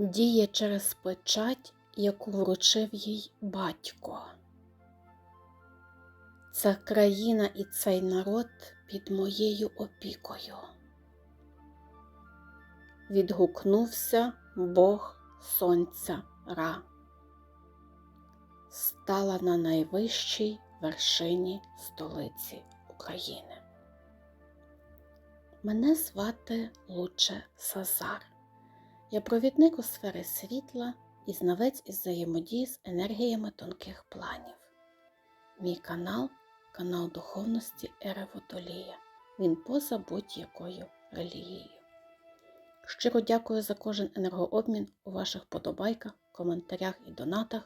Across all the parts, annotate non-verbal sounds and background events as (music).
діє через печать, яку вручив їй батько. Ця країна і цей народ під моєю опікою. Відгукнувся Бог Сонця Ра. Стала на найвищій вершині столиці України. Мене звати Луче Сазар. Я провідник у сфері світла і знавець із взаємодії з енергіями тонких планів. Мій канал канал духовності Ереводолія. Він поза будь-якою релігією. Щиро дякую за кожен енергообмін у ваших подобайках, коментарях і донатах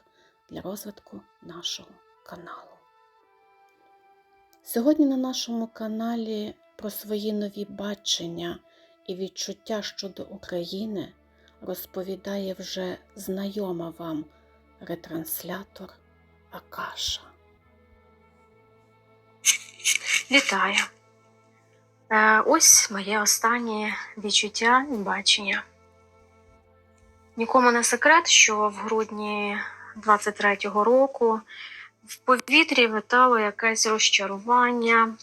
для розвитку нашого каналу. Сьогодні на нашому каналі про свої нові бачення і відчуття щодо України розповідає вже знайома вам ретранслятор Акаша. Вітаю! Е, Ось моє останнє відчуття і бачення. Нікому не секрет, що в грудні 23-го року в повітрі витало якесь розчарування.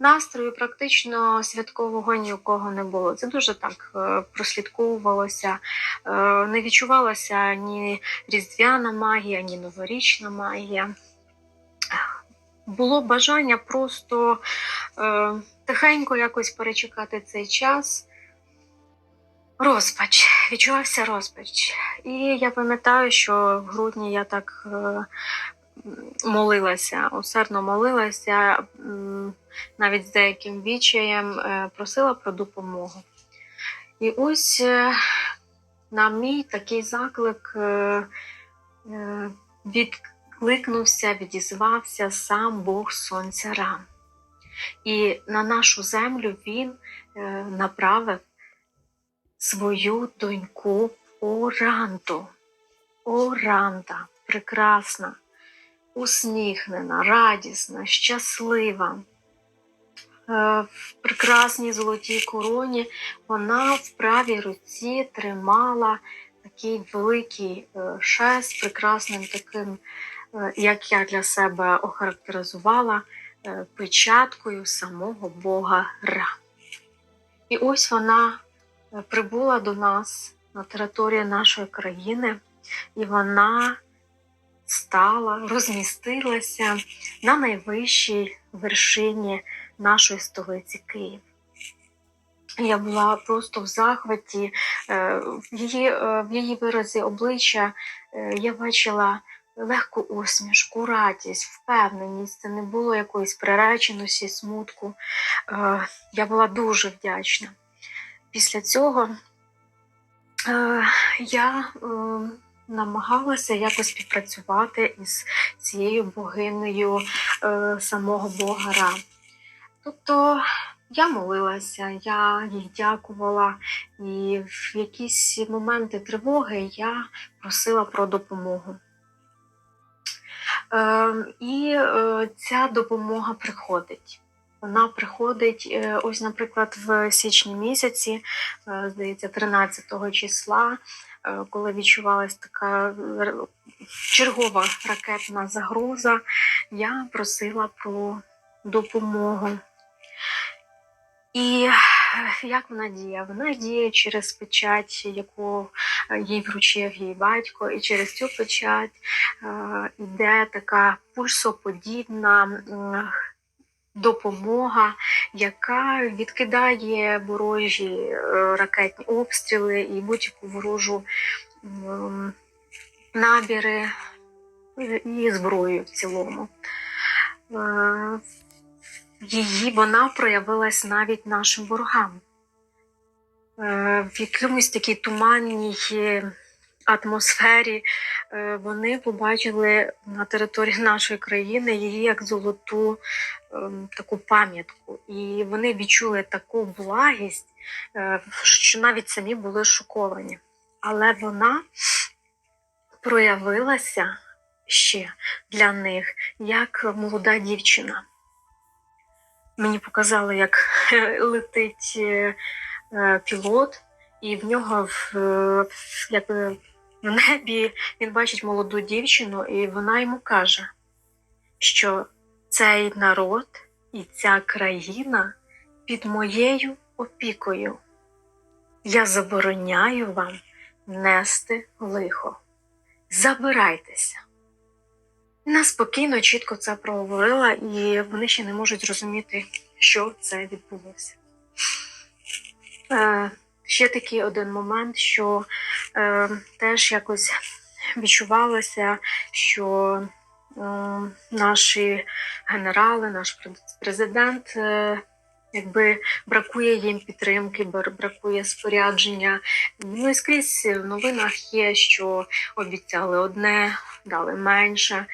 Настрою практично святкового ні у кого не було. Це дуже так е, прослідковувалося. Е, Не відчувалася ні різдвяна магія, ні новорічна магія. Було бажання просто е, тихенько якось перечекати цей час. Розпач, відчувався розпач. І я пам'ятаю, що в грудні я так е, молилася, усердно молилася, м, навіть з деяким відчаєм е, просила про допомогу. І ось е, на мій такий заклик е, відкликнувся, відізвався сам Бог Сонця Ра. І на нашу землю він направив свою доньку Оранду. Оранда, прекрасна, усміхнена, радісна, щаслива. Е, В прекрасній золотій короні вона в правій руці тримала такий великий е, шест прекрасним таким, е, як я для себе охарактеризувала, печаткою самого Бога Ра. І ось вона прибула до нас на територію нашої країни, і вона стала, розмістилася на найвищій вершині нашої столиці Київ. Я була просто в захваті. Е, В її, е, в її виразі обличчя е, я бачила легку усмішку, радість, впевненість. Це не було якоїсь приреченості, смутку. Я була дуже вдячна. Після цього я намагалася якось співпрацювати із цією богинею самого Бога Ра. Тобто я молилася, я їй дякувала, і в якісь моменти тривоги я просила про допомогу. Е, і е, ця допомога приходить. Вона приходить, е, ось, наприклад, в січні місяці, е, здається, 13 числа, коли відчувалась така чергова ракетна загроза, я просила про допомогу. І е, як вона діє? Вона діє через печать, яку е, їй вручив її батько, і через цю печать е, йде така пульсоподібна допомога, яка відкидає ворожі е, ракетні обстріли і будь-яку ворожу набіри е, і зброю в цілому. Її вона проявилась навіть нашим ворогам. Е, В якомусь такій туманній е, атмосфері е, вони побачили на території нашої країни її як золоту ем, таку пам'ятку. І вони відчули таку благість, що навіть самі були шоковані. Але вона проявилася ще для них як молода дівчина. Мені показали, як летить е, е, пілот, і в нього в, е, якби, в небі він бачить молоду дівчину, і вона йому каже, що цей народ і ця країна під моєю опікою. Я забороняю вам нести лихо. Забирайтеся. Вона спокійно, чітко це проговорила, і вони ще не можуть зрозуміти, що це відбулося. Е, ще такий один момент, що е, теж якось відчувалося, що е, наші генерали, наш президент, е, якби бракує їм підтримки, бракує спорядження. Ну і скрізь в новинах є, що обіцяли одне, дали менше,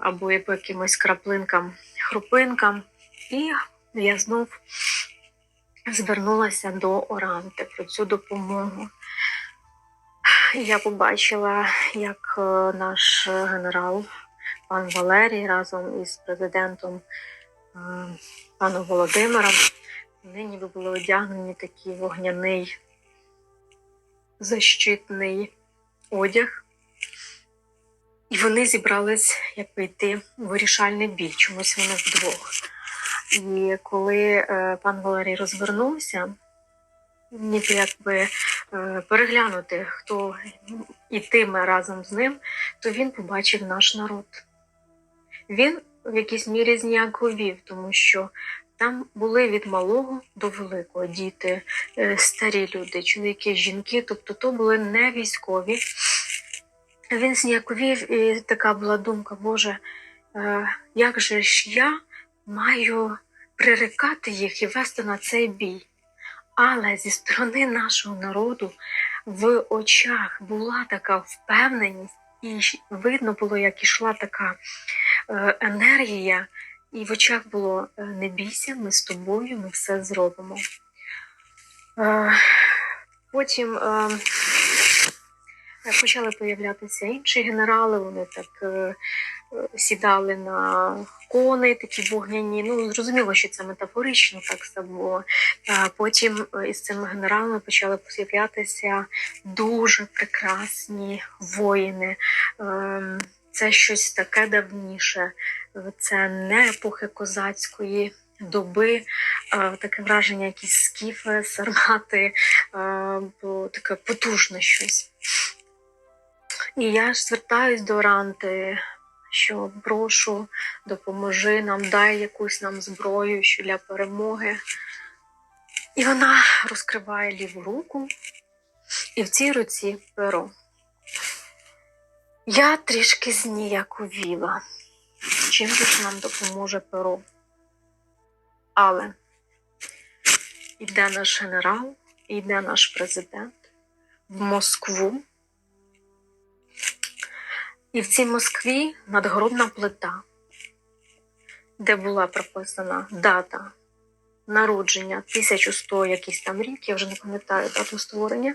або по якимось краплинкам, хрупинкам. І я знов звернулася до Оранти про цю допомогу. Я побачила, як е, наш генерал, пан Валерій, разом із президентом е, паном Володимиром, вони ніби були одягнені такий вогняний защитний одяг. І вони зібрались якби йти в вирішальний бій, чомусь вони вдвох. І коли е, пан Валерій розвернувся, ніби якби е, переглянути, хто ітиме разом з ним, то він побачив наш народ. Він в якійсь мірі зніяковів, тому що там були від малого до великого діти, е, старі люди, чоловіки, жінки, тобто то були не військові. Він зніяковів, і така була думка, Боже, е, як же ж я маю прирекати їх і вести на цей бій. Але зі сторони нашого народу в очах була така впевненість, і видно було, як ішла така енергія, і в очах було е, не бійся, ми з тобою, ми все зробимо. Е, Потім е, почали появлятися інші генерали, вони так е, е, сідали на коней, такі вогняні. Ну, зрозуміло, що це метафорично так все було. Потім е, із цими генералами почали з'являтися дуже прекрасні воїни. Це щось таке давніше, це не епохи козацької доби, е, таке враження, якісь скіфи, сармати, е, таке потужне щось. І я ж звертаюсь до Ранти, що прошу, допоможи нам, дай якусь нам зброю що для перемоги. І вона розкриває ліву руку, і в цій руці перо. Я трішки зніяковіла. Чим же ж нам допоможе перо? Але йде наш генерал, йде наш президент в Москву. І в цій Москві надгробна плита, де була прописана дата народження 1100 якийсь там рік, я вже не пам'ятаю дату створення.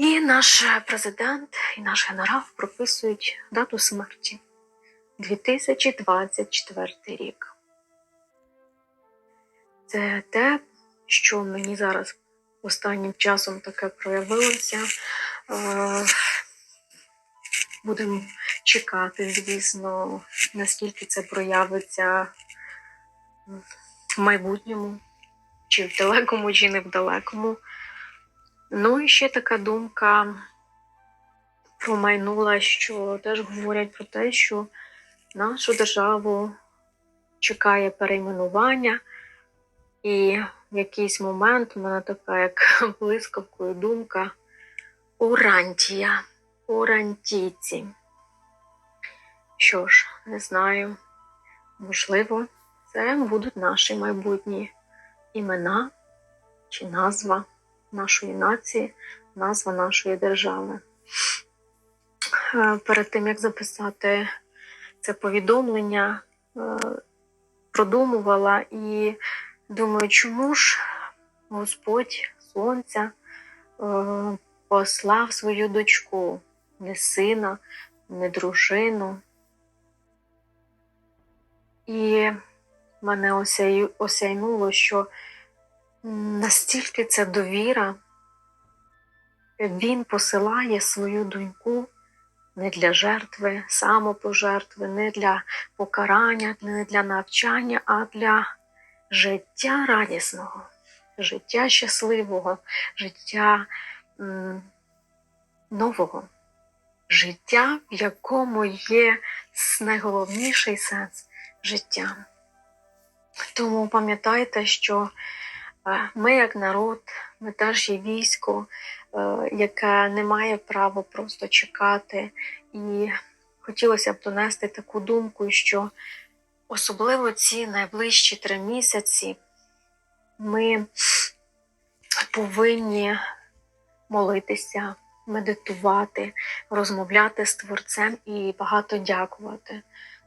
І наш президент і наш генерал прописують дату смерті 2024 рік. Це те, що мені зараз останнім часом таке проявилося. Е, Будемо чекати, звісно, наскільки це проявиться в майбутньому, чи в далекому, чи не в далекому. Ну і ще така думка промайнула, що теж говорять про те, що нашу державу чекає перейменування, і в якийсь момент у мене така як (laughs) блискавкою думка Урантія, урантійці. Що ж, не знаю, можливо, це будуть наші майбутні імена чи назва нашої нації, назва нашої держави. Е, Перед тим як записати це повідомлення, е, продумувала і думаю, чому ж Господь Сонця е, послав свою дочку, не сина, не дружину. І мене осяйнуло, що настільки це довіра. Він посилає свою доньку не для жертви, самопожертви, не для покарання, не для навчання, а для життя радісного, життя щасливого, життя нового, життя, в якому є найголовніший сенс життя. Тому пам'ятайте, що ми, як народ, ми теж є військо, е, яке не має права просто чекати. І хотілося б донести таку думку, що особливо ці найближчі три місяці ми повинні молитися, медитувати, розмовляти з Творцем і багато дякувати.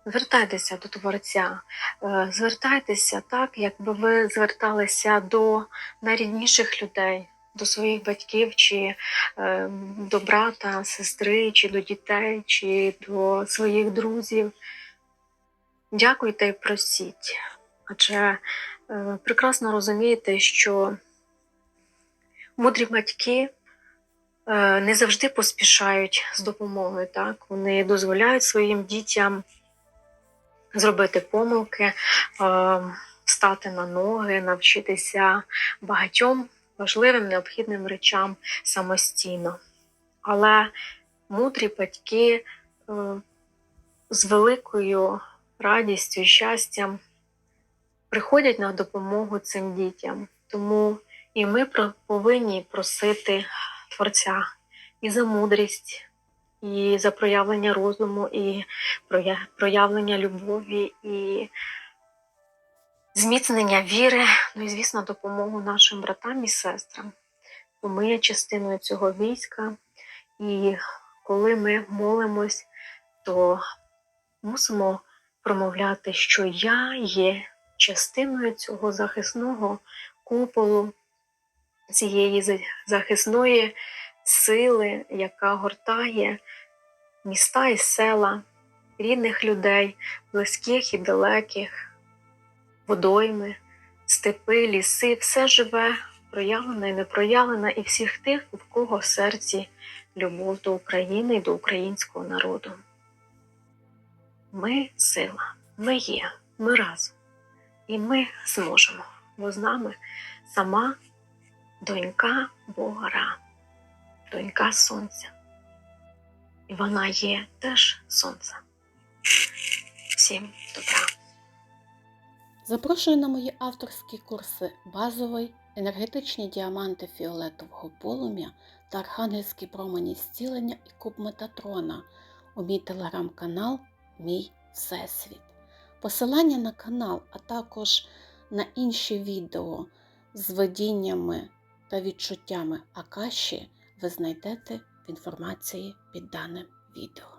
Звертайтеся до Творця, е, звертайтеся так, якби ви зверталися до найрідніших людей, до своїх батьків, чи е, до брата, сестри, чи до дітей, чи до своїх друзів. Дякуйте і просіть. Адже е, прекрасно розумієте, що мудрі батьки не завжди поспішають з допомогою. Так? Вони дозволяють своїм дітям зробити помилки, е, встати на ноги, навчитися багатьом важливим необхідним речам самостійно. Але мудрі батьки е, з великою радістю і щастям приходять на допомогу цим дітям. Тому і ми повинні просити Творця і за мудрість, і за проявлення розуму, і проявлення любові, і зміцнення віри, ну і, звісно, допомогу нашим братам і сестрам. Ми є частиною цього війська, і коли ми молимось, то мусимо промовляти, що я є частиною цього захисного куполу, цієї захисної сили, яка гортає міста і села, рідних людей, близьких і далеких, водойми, степи, ліси, все живе, проявлене і непроявлене, і всіх тих, в кого в серці любов до України і до українського народу. Ми сила, ми є, ми разом. І ми зможемо, бо з нами сама донька Бога донька Сонця. І вона є теж сонце. Всім добра. Запрошую на мої авторські курси базовий, енергетичні діаманти фіолетового полум'я та архангельські промені зцілення і куб Метатрона у мій телеграм-канал Мій Всесвіт. Посилання на канал, а також на інші відео з видіннями та відчуттями Акаші ви знайдете в інформації під даним відео.